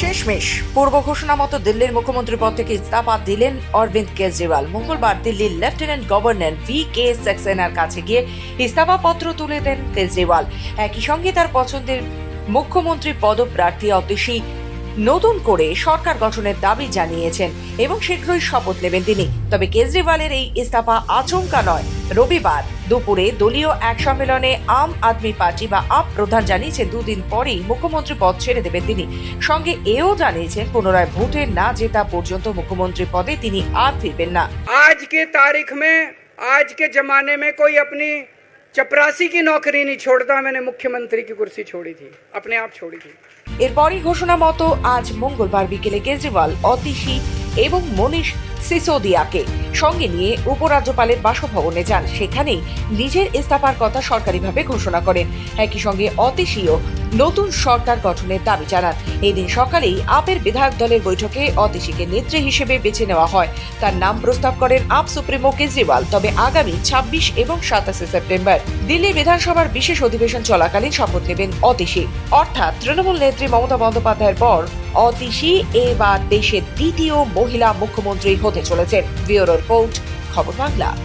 শেষমেশ পূর্ব ঘোষণা মতো দিল্লির মুখ্যমন্ত্রী পদ থেকে ইস্তফা দিলেন অরবিন্দ কেজরিওয়াল। মঙ্গলবার দিল্লির লেফটেন্যান্ট গভর্নর ভি কে সাক্সেনার কাছে গিয়ে ইস্তফা পত্র তুলে দেন কেজরিওয়াল। একই সঙ্গে তার পছন্দের মুখ্যমন্ত্রী পদপ্রার্থী অতিশী নতুন করে সরকার গঠনের দাবি জানিয়েছেন এবং শীঘ্রই শপথ নেবেন তিনি তবে কেজরিওয়ালের এই ইস্তফা আচমকা নয় রবিবার দুপুরে দলীয় এক সম্মেলনে আম আদমি পার্টি বা আপ প্রধান জানিয়েছেন দুদিন পরেই মুখ্যমন্ত্রী পদ ছেড়ে দেবেন তিনি সঙ্গে এও জানিয়েছেন পুনরায় ভোটে না জেতা পর্যন্ত মুখ্যমন্ত্রী পদে তিনি আর ফিরবেন না आज की तारीख में आज के जमाने में कोई अपनी चपरासी की नौकरी नहीं छोड़ता मैंने मुख्यमंत्री की कुर्सी छोड़ी थी अपने आप छोड़ी थी এরপরই ঘোষণা মতো আজ মঙ্গলবার বিকেলে কেজরিওয়াল, অতিশি এবং মনীষ সিসোদিয়াকে সঙ্গে নিয়ে উপরাজ্যপালের বাসভবনে যান। সেখানেই নিজের ইস্তফার কথা সরকারিভাবে ঘোষণা করেন। একই সঙ্গে অতিশীও নতুন সরকার গঠনের দাবি জানান। এদিন সকালেই আপের বিধায়ক দলের বৈঠকে অতিশীকে নেত্রী হিসেবে বেছে নেওয়া হয়। তার নাম প্রস্তাব করেন আপ সুপ্রিমো কেজরিওয়াল। তবে আগামী ছাব্বিশ এবং সাতাশে সেপ্টেম্বর দিল্লি বিধানসভার বিশেষ অধিবেশন চলাকালীন শপথ নেবেন অতিশী। অর্থাৎ তৃণমূল নেত্রী মমতা বন্দ্যোপাধ্যায়ের পর অতিশী এবার দেশের দ্বিতীয় মহিলা মুখ্যমন্ত্রী হতে চলেছেন। ব্যুরো রিপোর্ট, খবর বাংলা।